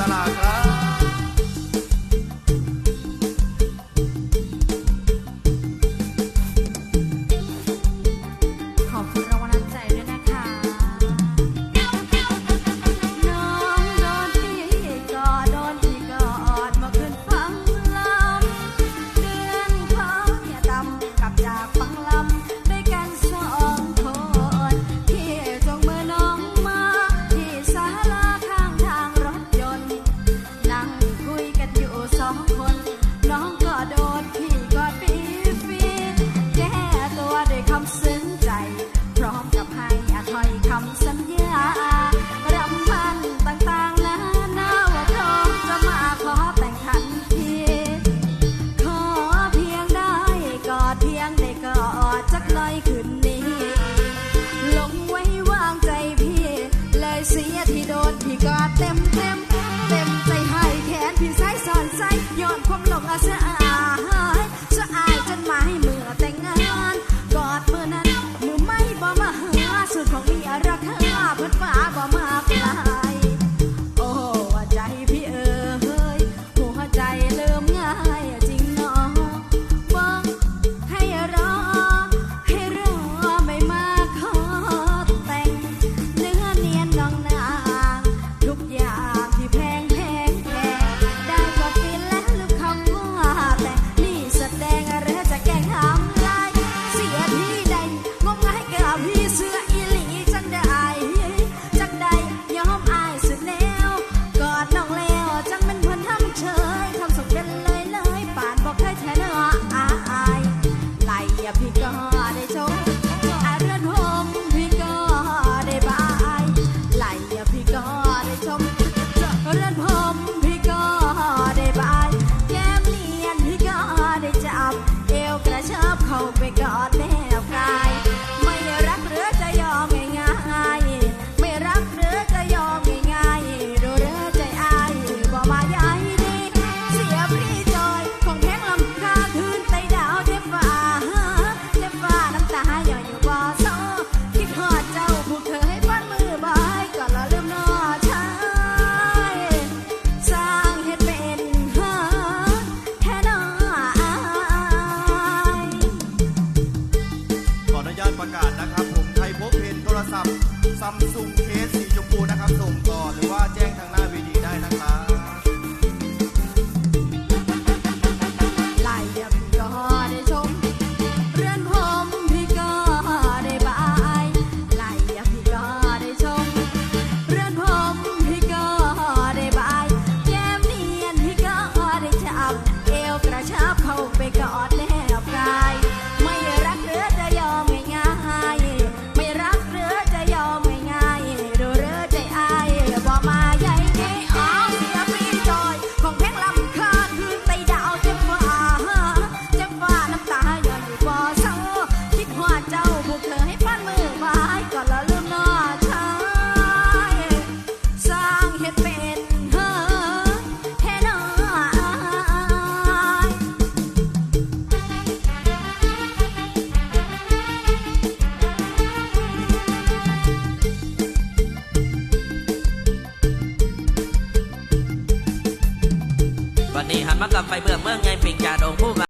ตาดครั so นี้หันมากับไฟเบื่อเมื่อไงปิงจ่าดงผู้